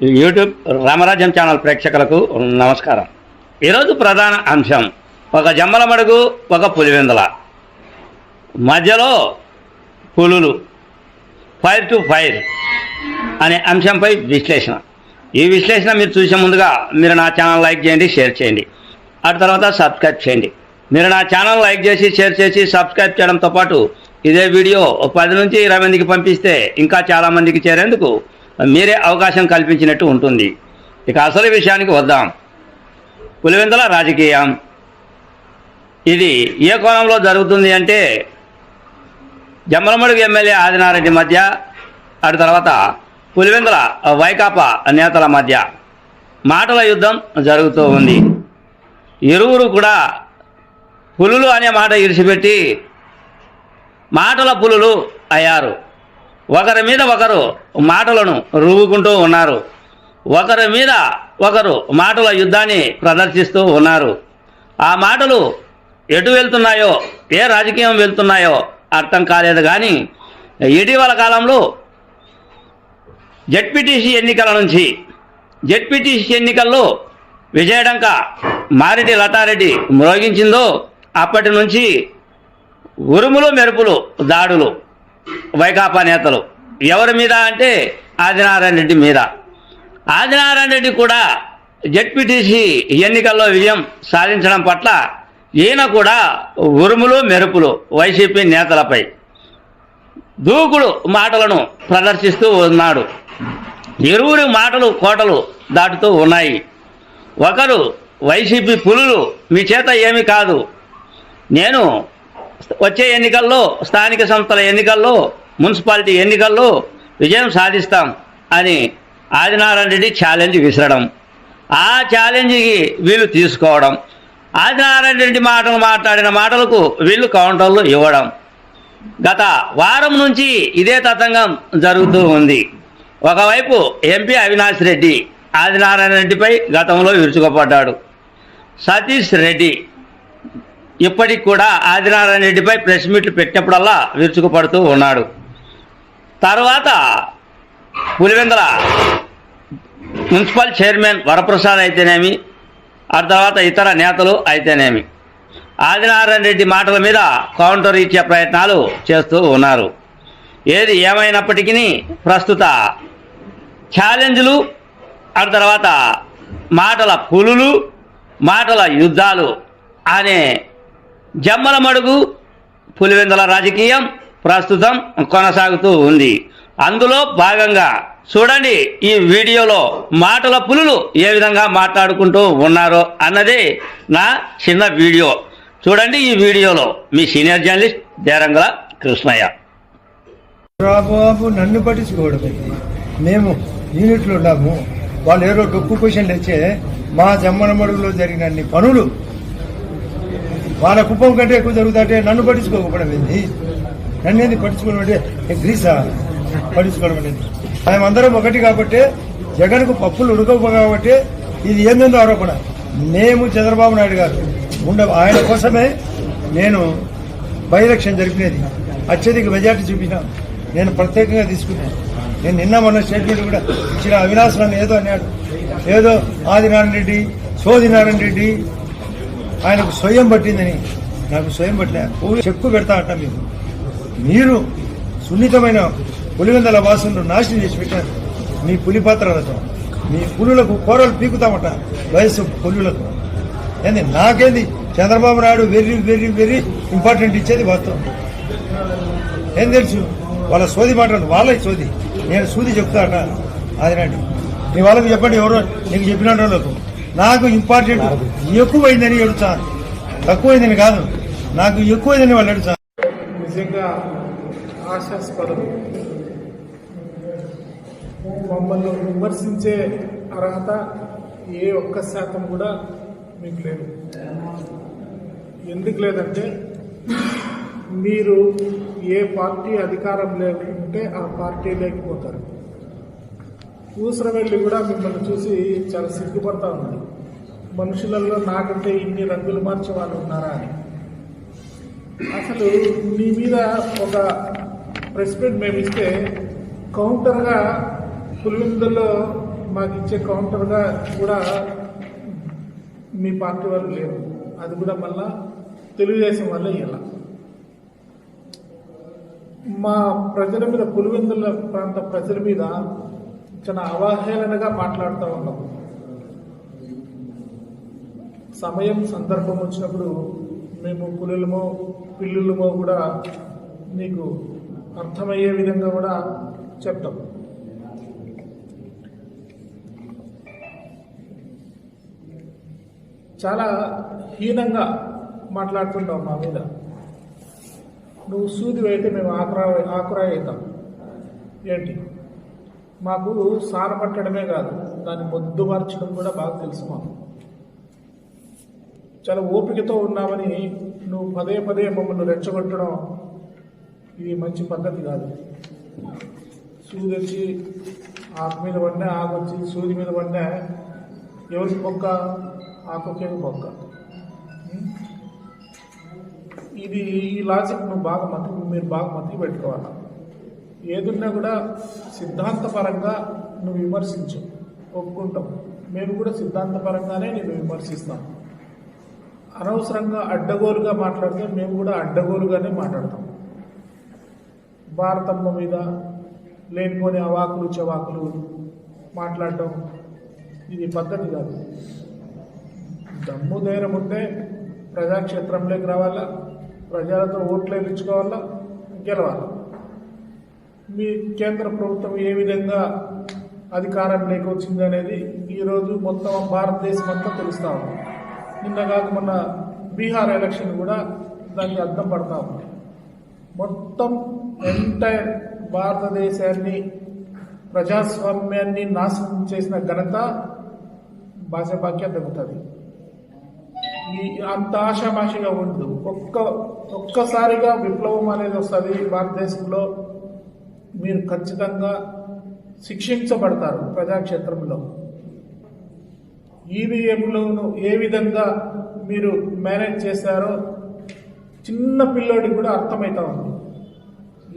YouTube రామరాజ్యం channel ప్రేక్షకులకు నమస్కారం. ఈరోజు ప్రధాన అంశం ఒక జమ్మల మడుగు ఒక పులివెందల. మధ్యలో పులులు ఫైర్ టు ఫైర్ అనే అంశంపై విశ్లేషణ. ఈ విశ్లేషణ మీరు చూసే ముందుగా మీరు నా ఛానల్ లైక్ చేయండి షేర్ చేయండి. ఆ తర్వాత సబ్స్క్రైబ్ చేయండి. మీరు నా ఛానల్ లైక్ చేసి షేర్ చేసి సబ్స్క్రైబ్ చేయడంతో పాటు ఇదే వీడియో పది నుంచి ఇరవై మందికి పంపిస్తే ఇంకా చాలామందికి చేరేందుకు మీరే అవకాశం కల్పించినట్టు ఉంటుంది. ఇక అసలు విషయానికి వద్దాం. పులివెందుల రాజకీయం. ఇది ఏ కోణంలో జరుగుతుంది అంటే జమ్మలమడుగు ఎమ్మెల్యే ఆదినారెడ్డి మధ్య అటు తర్వాత పులివెందుల వైకాపా నేతల మధ్య మాటల యుద్ధం జరుగుతూ ఉంది. ఇరువురు కూడా పులులు అనే మాట ఇరిచిపెట్టి మాటల పులులు అయ్యారు. ఒకరి మీద ఒకరు మాటలను రువ్వుకుంటూ ఉన్నారు. ఒకరి మీద ఒకరు మాటల యుద్ధాన్ని ప్రదర్శిస్తూ ఉన్నారు. ఆ మాటలు ఎటు వెళ్తున్నాయో ఏ రాజకీయం వెళ్తున్నాయో అర్థం కాలేదు కానీ ఇటీవల కాలంలో జడ్పీటీసీ ఎన్నికల నుంచి జడ్పీటీసీ ఎన్నికల్లో విజయడంక మారెడ్డి లతారెడ్డి మ్రోగించిందో అప్పటి నుంచి ఉరుములు మెరుపులు దాడులు. వైకాపా నేతలు. ఎవరి మీద అంటే ఆదినారాయణ రెడ్డి మీద. ఆదినారాయణ రెడ్డి కూడా జడ్పీటీసీ ఎన్నికల్లో విజయం సాధించడం పట్ల ఈయన కూడా ఉరుములు మెరుపులు వైసీపీ నేతలపై. దూకుడు మాటలను ప్రదర్శిస్తూ ఉన్నాడు. ఇరువురి మాటలు కోటలు దాటుతూ ఉన్నాయి. ఒకరు వైసీపీ పులులు మీ చేత ఏమి కాదు. నేను వచ్చే ఎన్నికల్లో స్థానిక సంస్థల ఎన్నికల్లో మున్సిపాలిటీ ఎన్నికల్లో విజయం సాధిస్తాం అని ఆదినారాయణ రెడ్డి ఛాలెంజ్ విసరడం. ఆ ఛాలెంజ్కి వీళ్ళు తీసుకోవడం. ఆదినారాయణ రెడ్డి మాటలు మాట్లాడిన మాటలకు వీళ్ళు కౌంటర్లు ఇవ్వడం. గత వారం నుంచి ఇదే తతంగం జరుగుతూ ఉంది. ఒకవైపు ఎంపీ అవినాష్ రెడ్డి ఆదినారాయణ రెడ్డిపై గతంలో విరుచుకుపడ్డాడు. సతీష్ రెడ్డి ఇప్పటికి కూడా ఆదినారాయణ రెడ్డిపై ప్రెస్ మీట్లు పెట్టినప్పుడల్లా విరుచుకుపడుతూ ఉన్నాడు. తర్వాత పులివెందల మున్సిపల్ చైర్మన్ వరప్రసాద్ అయితేనేమి ఆ తర్వాత ఇతర నేతలు అయితేనేమి. ఆదినారాయణ రెడ్డి మాటల మీద కౌంటర్ ఇచ్చే ప్రయత్నాలు చేస్తూ ఉన్నారు. ఏది ఏమైనప్పటికీ ప్రస్తుత ఛాలెంజ్లు ఆ తర్వాత మాటల పులులు మాటల యుద్ధాలు అనే జమ్మల మడుగు పులివెందుల రాజకీయం ప్రస్తుతం కొనసాగుతూ ఉంది. అందులో భాగంగా చూడండి ఈ వీడియోలో మాటల పులులు ఏ విధంగా మాట్లాడుకుంటూ ఉన్నారో అన్నది నా చిన్న వీడియో. చూడండి ఈ వీడియోలో మీ సీనియర్ జర్నలిస్ట్ దేరంగల కృష్ణయ్య. రాబాబు నన్ను పట్టించుకోవడం మేము యూనిట్లు ఉన్నాము. వాళ్ళు ఏదో డొక్కు పొజిషన్లు ఇచ్చే మా జమ్మనమడుగులో జరిగిన పనులు వాళ్ళ కుప్పం కంటే ఎక్కువ జరుగుతుంటే నన్ను పట్టించుకోకపోవడం ఏంది నన్ను ఏంది పట్టించుకోవడం అంటే గ్రీసా పట్టించుకోవడం అనేది మేమందరం ఒకటి కాబట్టి జగన్కు పప్పులు ఉడకవు కాబట్టి ఇది ఏందో ఆరోపణ. మేము చంద్రబాబు నాయుడు గారు ఉండ ఆయన కోసమే నేను బై ఎలక్షన్ జరిపినది. అత్యధిక మెజార్టీ చూపినా నేను ప్రత్యేకంగా తీసుకున్నాను. నేను నిన్న మొన్న స్టేట్మెంట్ కూడా ఇచ్చిన అవినాశ్ నన్ను ఏదో అన్నాడు. ఏదో ఆదినారాయణ రెడ్డి సోదినారాయణ రెడ్డి ఆయనకు స్వయం పట్టిందని నాకు స్వయం పట్టిన చెక్కు పెడతా అంట మీకు మీరు సున్నితమైన పులివెందల వాసులను నాశనం చేసి పెట్టారు మీ పులి పాత్రలతో మీ పులులకు కూరలు పీకుతామట వయసు పులులకు. ఏంది నాకేంది? చంద్రబాబు నాయుడు వెర్రి వెర్రి వెర్రి ఇంపార్టెంట్ ఇచ్చేది వాస్తవం. ఏం తెలుసు? వాళ్ళ సోది మాటలు వాళ్ళ సోది. నేను సూది చెప్తాట నాటి నీ వాళ్ళకి చెప్పండి ఎవరో నీకు చెప్పిన వాళ్ళకు. నాకు ఇంపార్టెంట్ ఎక్కువైందని ఎడుచా తక్కువైందని కాదు. నాకు ఎక్కువైందని వాళ్ళు ఎడుతారు నిజంగా ఆశాస్పదం. మమ్మల్ని విమర్శించే అర్హత ఏ ఒక్క శాతం కూడా మీకు లేదు. ఎందుకు లేదంటే మీరు ఏ పార్టీ అధికారం లేకుంటే ఆ పార్టీ లేకపోతారు. ఊసరవెల్లి కూడా మిమ్మల్ని చూసి చాలా సిగ్గుపడతా ఉంది మనుషులలో నాకంటే ఇన్ని రంగులు మార్చే వాళ్ళు ఉన్నారా అని. అసలు మీ మీద ఒక ప్రెస్ మీట్ మేము ఇస్తే కౌంటర్గా పులివెందుల్లో మాకు ఇచ్చే కౌంటర్గా కూడా మీ పార్టీ వాళ్ళు లేరు. అది కూడా మళ్ళా తెలుగుదేశం వల్ల ఇలా మా ప్రజల మీద పులివెందుల ప్రాంత ప్రజల మీద చాలా అవహేళనగా మాట్లాడుతూ ఉన్నాం. సమయం సందర్భం వచ్చినప్పుడు మేము పులులమో పిల్లులమో కూడా నీకు అర్థమయ్యే విధంగా కూడా చెప్తాం. చాలా హీనంగా మాట్లాడుతుంటావు మా మీద. నువ్వు సూదివైతే మేము ఆకురా ఆకురాయి అవుతాం. ఏంటి? మాకు సార పట్టడమే కాదు దాన్ని మొద్దు మార్చడం కూడా బాగా తెలుసు మాకు చాలా ఓపికతో ఉన్నామని నువ్వు పదే పదే మమ్మల్ని రెచ్చగొట్టడం ఇది మంచి పద్ధతి కాదు. సూది వచ్చి ఆకు మీద పడినా ఆకు వచ్చి సూది మీద పడినా ఎవరికి బొక్క? ఆకుకే బొక్క. ఇది ఈ లాజిక్ నువ్వు బాగా మతి మీరు బాగా మతి పెట్టుకోవాలి ఏదున్నా కూడా సిద్ధాంతపరంగా నువ్వు విమర్శించు. ఒప్పుకుంటాం మేము కూడా సిద్ధాంతపరంగానే నేను విమర్శిస్తాం. అనవసరంగా అడ్డగోలుగా మాట్లాడితే మేము కూడా అడ్డగోలుగానే మాట్లాడతాం. భారతమ్మ మీద లేనిపోని అవాకులు చెవాకులు మాట్లాడటం ఇది పద్ధతి కాదు. దమ్ము ధైర్యం ఉంటే ప్రజాక్షేత్రంలోకి రావాలా? ప్రజలతో ఓట్లు వేయించుకోవాలా? గెలవాలి? మీ కేంద్ర ప్రభుత్వం ఏ విధంగా అధికారంలోకి వచ్చింది అనేది ఈరోజు మొత్తం భారతదేశం అంతా తెలుస్తా ఉంది. నిన్న కాక మొన్న బీహార్ ఎలక్షన్ కూడా దానికి అర్థం పడతా ఉంది. మొత్తం ఎంటైర్ భారతదేశాన్ని ప్రజాస్వామ్యాన్ని నాశనం చేసిన ఘనత భాజపాకే దక్కుతుంది ఈ అంత ఆషామాషిగా ఉండదు ఒక్క ఒక్కసారిగా విప్లవం అనేది వస్తుంది భారతదేశంలో. మీరు ఖచ్చితంగా శిక్షించబడతారు ప్రజాక్షేత్రంలో. ఈవీఎంలను ఏ విధంగా మీరు మేనేజ్ చేశారో చిన్న పిల్లోడికి కూడా అర్థమవుతా ఉంది.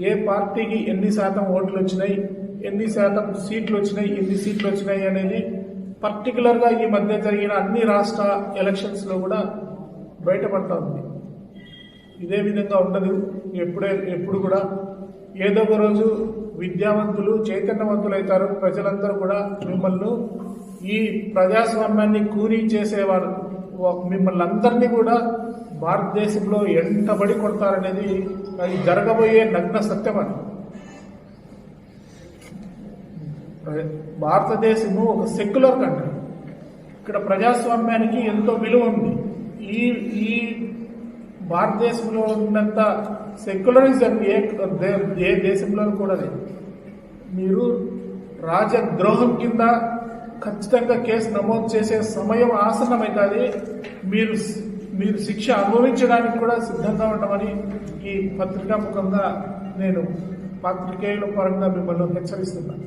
ఏ పార్టీకి ఎన్ని శాతం ఓట్లు వచ్చినాయి ఎన్ని శాతం సీట్లు వచ్చినాయి ఎన్ని సీట్లు వచ్చినాయి అనేది పర్టికులర్గా ఈ మధ్య జరిగిన అన్ని రాష్ట్ర ఎలక్షన్స్లో కూడా బయటపడతా ఉంది. ఇదే విధంగా ఉండదు. ఎప్పుడే ఎప్పుడు కూడా ఏదో ఒక రోజు విద్యావంతులు చైతన్యవంతులు అవుతారు ప్రజలందరూ కూడా మిమ్మల్ని ఈ ప్రజాస్వామ్యాన్ని కూనీ చేసేవారు. మిమ్మల్ని అందరినీ కూడా భారతదేశంలో ఎంటబడి కొడతారనేది అది జరగబోయే నగ్న సత్యం అని భారతదేశము ఒక సెక్యులర్ కంట్రీ. ఇక్కడ ప్రజాస్వామ్యానికి ఎంతో విలువ ఉంది. ఈ ఈ భారతదేశంలో ఉన్నంత సెక్యులరిజం ఏ దే- ఏ దేశంలో కూడా మీరు రాజద్రోహం కింద ఖచ్చితంగా కేసు నమోదు చేసే సమయం ఆసన్నమవుతుంది మీరు మీరు శిక్ష అనుభవించడానికి కూడా సిద్ధంగా ఉండమని ఈ పత్రికా ముఖంగా నేను పాత్రికేయుల పరంగా మిమ్మల్ని హెచ్చరిస్తున్నాను.